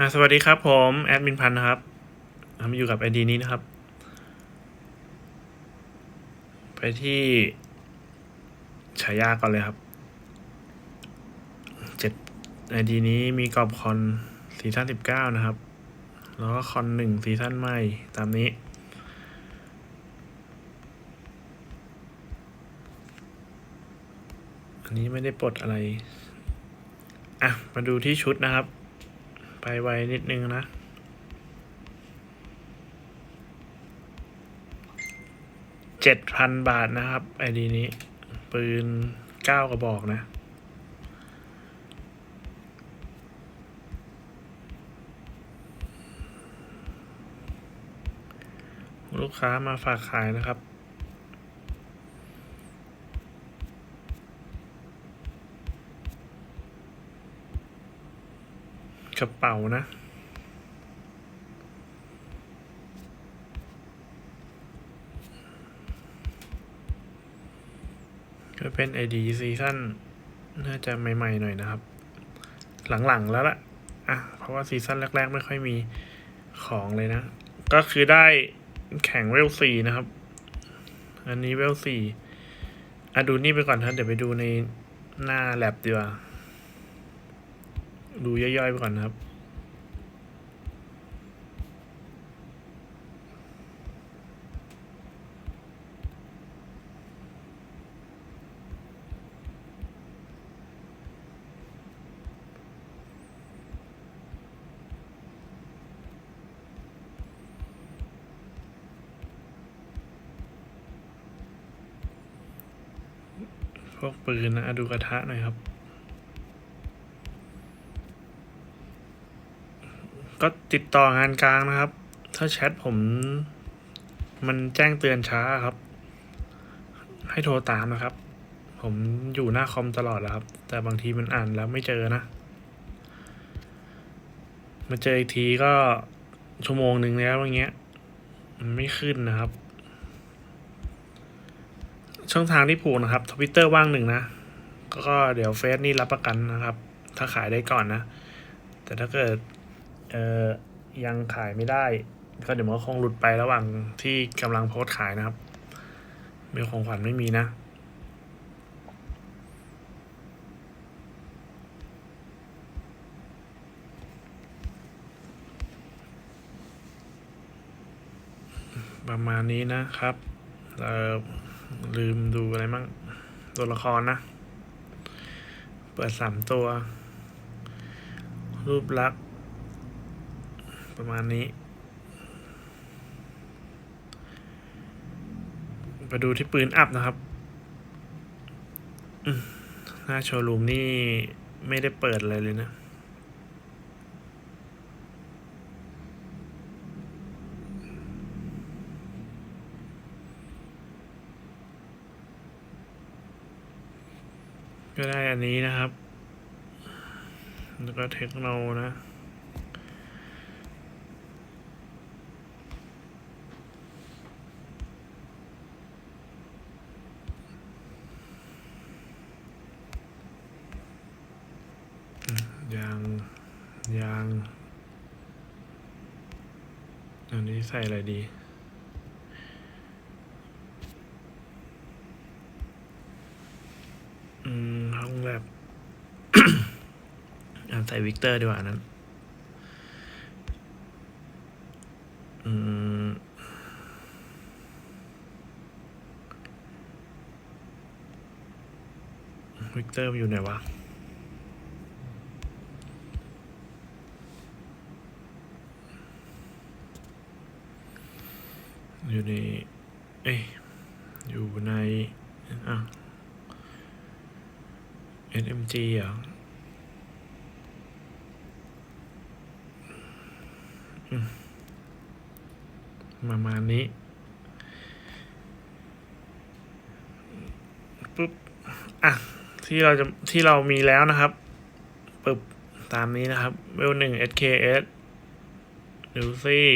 อ่าสวัสดีครับผมแอดมินพันธ์นะครับอ่ามาอยู่กับไอดีนี้นะครับ ไปที่ฉายาก่อนเลยครับเจ็ดไอดีนี้มีกรอบคอนซีซั่นสิบเก้านะครับ แล้วก็คอนหนึ่งซีซั่นใหม่ตามนี้อันนี้ไม่ได้ปลดอะไร อะ มาดูที่ชุดนะครับ ไปไวนิดนึงนะ เจ็ดพันบาทนะครับ ไอดีนี้ ปืนเก้ากระบอกนะลูกค้ามาฝากขายนะครับ กระเป๋านะ ก็เป็น ID ซีซั่นน่าจะใหม่ๆหน่อยนะครับ หลังๆแล้วล่ะ อะ เพราะว่าซีซั่นแรก ๆ ไม่ค่อยมีของเลยนะ ก็คือได้แข่งเวลสี่นะครับ อันนี้เวลสี่อะดูนี่ไปก่อนครับเดี๋ยวไปดูในหน้าแลบดีกว่า ดูย่อยๆไปก่อนนะครับ พวกปืนนะอะดูกระทะหน่อยครับ ก็ติดต่องานกลางนะครับ ถ้าแชทผม มันแจ้งเตือนช้าครับ ให้โทรตามนะครับ ผมอยู่หน้าคอมตลอดแล้วครับ แต่บางทีมันอ่านแล้วไม่เจอนะ มาเจออีกทีก็ชั่วโมงหนึ่งแล้วอย่างเงี้ย มันไม่ขึ้นนะครับ ช่องทางที่ผูกนะครับทวิตเตอร์ว่างหนึ่งนะ ก็เดี๋ยวเฟซนี่รับประกันนะครับ ถ้าขายได้ก่อนนะ แต่ถ้าเกิด เอ่อยังขายไม่ได้ ก็เดี๋ยวมันก็คงหลุดไประหว่างที่กำลังโพสขายนะครับเบลของขวัญไม่มีนะ ประมาณนี้นะครับเอ่อลืมดูอะไรมั่งตัวละครนะ เปิดสามตัว รูปลักษณ ประมาณนี้มาดูที่ปืนอัพนะครับหน้าโชว์รูมนี่ไม่ได้เปิดอะไรเลยนะ ก็ได้อันนี้นะครับ แล้วก็เทคโนนะ ยางยางอันนี้ใส่อะไรดี อืม ห้องแลบอ่าใส่วิกเตอร์ดีกว่านั้น อืม วิกเตอร์อยู่ไหนวะ อยู่ใน เอ้ย อยู่ในอะ NMG เหรออืมประมาณนี้ ปุ๊บ อะ ที่เราจะที่เรามีแล้วนะครับปึ๊บ ตามนี้นะครับ เวลหนึ่ง SKS ดูซี่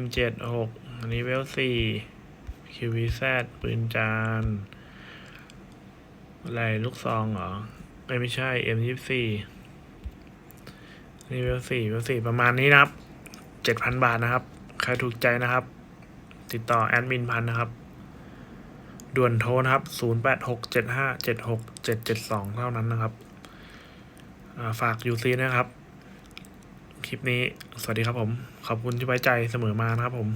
M76 อันนี้เวลสี่ QVZ ปืนจาน อะไรลูกซองเหรอ ไม่ไม่ใช่ M24 นี่เวลสี่เวลสี่ประมาณนี้นะครับเจ็ดพันบาทนะครับ ใครถูกใจนะครับ ติดต่อแอดมินพันนะครับ ด่วนโทรนะครับศูนย์แปดหกเจ็ดห้าเจ็ดหกเจ็ดเจ็ดสองเท่านั้นนะครับ ฝากยูซีนะครับ ลิปนี้ สวัสดีครับผม ขอบคุณที่ไว้ใจเสมอมานะครับผม